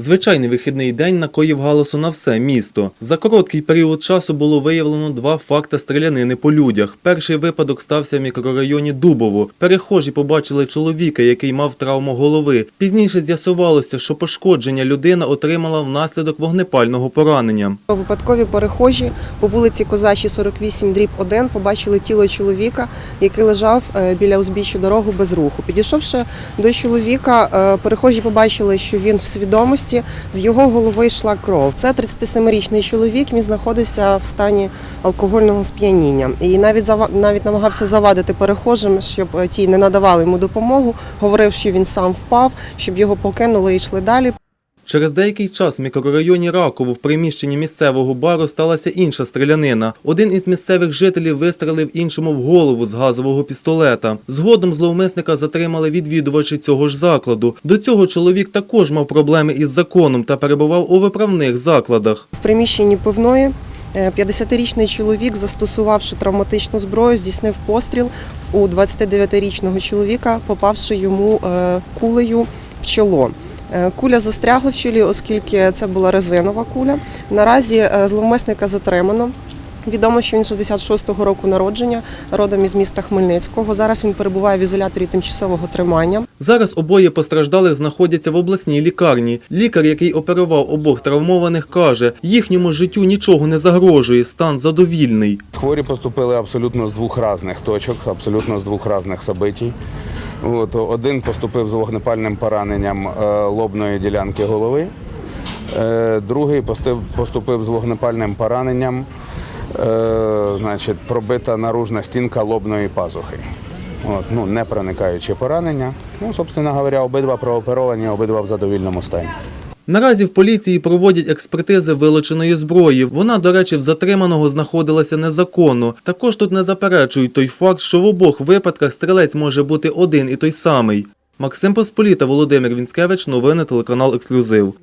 Звичайний вихідний день накоїв галасу на все місто. За короткий період часу було виявлено два факти стрілянини по людях. Перший випадок стався в мікрорайоні Дубово. Перехожі побачили чоловіка, який мав травму голови. Пізніше з'ясувалося, що пошкодження людина отримала внаслідок вогнепального поранення. Випадкові перехожі по вулиці Козачі 48 дріб 1 побачили тіло чоловіка, який лежав е, біля узбіччя дороги без руху. Підійшовши до чоловіка, е, перехожі побачили, що він в свідомості, з його голови йшла кров. Це 37-річний чоловік. Він знаходився в стані алкогольного сп'яніння і навіть навіть намагався завадити перехожим, щоб е, ті не надавали йому допомогу. Говорив, що він сам впав, щоб його покинули і йшли далі. Через деякий час в мікрорайоні Раково в приміщенні місцевого бару сталася інша стрілянина. Один із місцевих жителів вистрелив іншому в голову з газового пістолета. Згодом зловмисника затримали відвідувачі цього ж закладу. До цього чоловік також мав проблеми із законом та перебував у виправних закладах. В приміщенні пивної е, 50-річний чоловік, застосувавши травматичну зброю, здійснив постріл у 29-річного чоловіка, попавши йому е, кулею в чоло. Е, Куля застрягла в чолі, оскільки це була резинова куля. Наразі е, зловмисника затримано. Відомо, що він 66-го року народження, родом із міста Хмельницького. Зараз він перебуває в ізоляторі тимчасового тримання. Зараз обоє постраждалих знаходяться в обласній лікарні. Лікар, який оперував обох травмованих, каже, їхньому життю нічого не загрожує, стан задовільний. Хворі поступили абсолютно з двох різних точок, абсолютно з двох різних событій. От, один поступив з вогнепальним пораненням е, лобної ділянки голови, е, другий поступив з вогнепальним пораненням, е, значить, пробита наружна стінка лобної пазухи. От, ну, не проникаючи поранення. Ну, собственно говоря, обидва прооперовані, обидва в задовільному стані. Наразі в поліції проводять експертизи вилученої зброї. Вона, до речі, в затриманого знаходилася незаконно. Також тут не заперечують той факт, що в обох випадках стрілець може бути один і той самий. Максим Посполіта, Володимир Вінськевич, новини телеканал Ексклюзив.